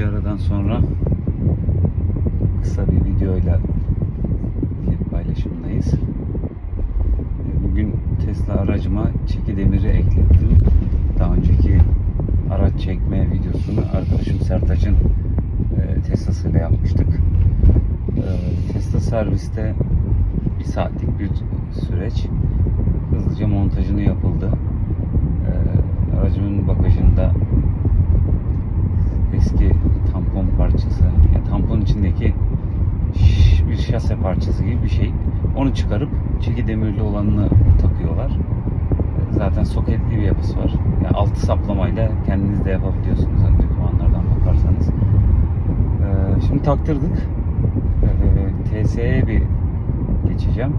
bir aradan sonra kısa bir videoyla bir paylaşımdayız. Bugün Tesla aracıma çeki demiri eklettim. Daha önceki araç çekme videosunu arkadaşım Sertaç'ın e, Tesla'sıyla yapmıştık. E, Tesla serviste bir saatlik bir süreç. Parçası gibi bir şey. Onu çıkarıp çeki demirli olanını takıyorlar. Zaten soketli bir yapısı var. Yani altı saplamayla kendiniz de yapabiliyorsunuz. Hani dokümanlardan bakarsanız. Ee, şimdi taktırdık. Ee, TSE'ye bir geçeceğim.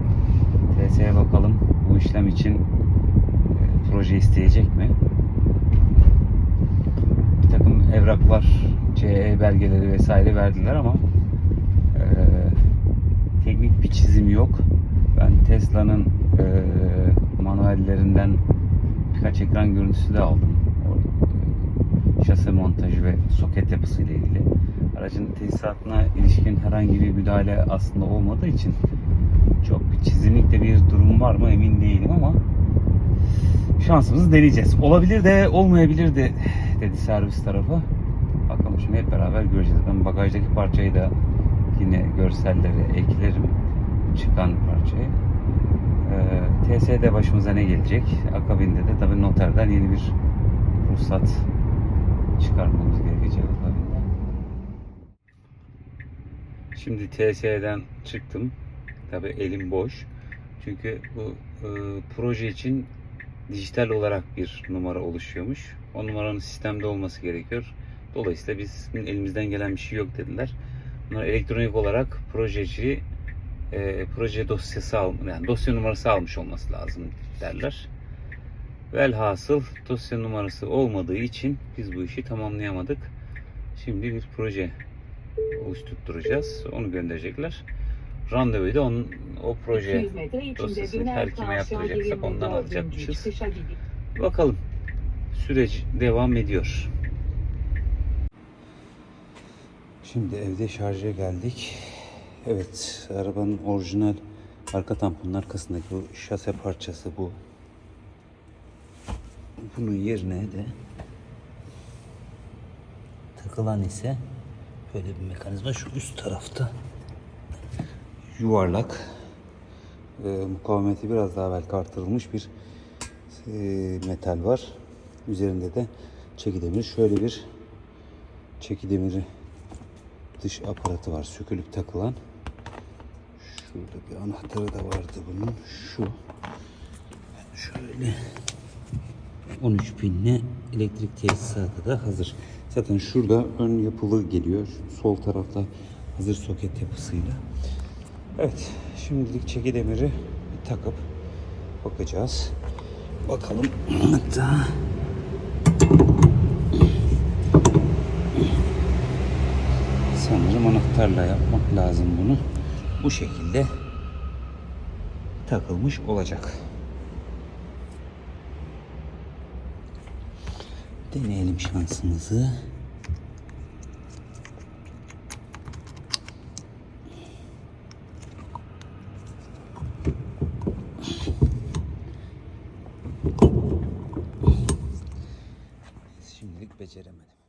TSE'ye bakalım bu işlem için e, proje isteyecek mi? bir takım evraklar, CE belgeleri vesaire verdiler ama e, çizim yok. Ben Tesla'nın e, manuellerinden birkaç ekran görüntüsü de aldım. Şase montajı ve soket yapısı ile ilgili. Aracın tesisatına ilişkin herhangi bir müdahale aslında olmadığı için çok bir çizimlikte bir durum var mı emin değilim ama şansımızı deneyeceğiz. Olabilir de olmayabilir de dedi servis tarafı. Bakalım şimdi hep beraber göreceğiz. Ben bagajdaki parçayı da yine görselleri eklerim. Çıkan parçayı. Ee, TS'de başımıza ne gelecek? Akabinde de tabii noterden yeni bir ruhsat çıkarmamız gerekecek akabinde. Şimdi TSE'den çıktım. Tabii elim boş. Çünkü bu e, proje için dijital olarak bir numara oluşuyormuş. O numaranın sistemde olması gerekiyor. Dolayısıyla bizim elimizden gelen bir şey yok dediler. Bunlar elektronik olarak projeci e, proje dosyası al, yani dosya numarası almış olması lazım derler. Velhasıl dosya numarası olmadığı için biz bu işi tamamlayamadık. Şimdi bir proje oluşturacağız. Onu gönderecekler. Randevuyu da onun, o proje 200 metre içinde dosyasını her kime yaptıracaksak ondan alacakmışız. Bakalım. Süreç devam ediyor. Şimdi evde şarja geldik. Evet, arabanın orijinal arka tamponun arkasındaki bu şase parçası bu. Bunun yerine de takılan ise böyle bir mekanizma şu üst tarafta yuvarlak e, mukavemeti biraz daha belki artırılmış bir e, metal var. Üzerinde de çeki demir. Şöyle bir çeki demiri dış aparatı var. Sökülüp takılan. Şurada bir anahtarı da vardı bunun. Şu. Şöyle 13 pinli elektrik tesisatı da hazır. Zaten şurada ön yapılı geliyor. Sol tarafta hazır soket yapısıyla. Evet, şimdilik çeki demiri bir takıp bakacağız. Bakalım hatta sanırım anahtarla yapmak lazım bunu bu şekilde takılmış olacak. Deneyelim şansımızı. Şimdilik beceremedim.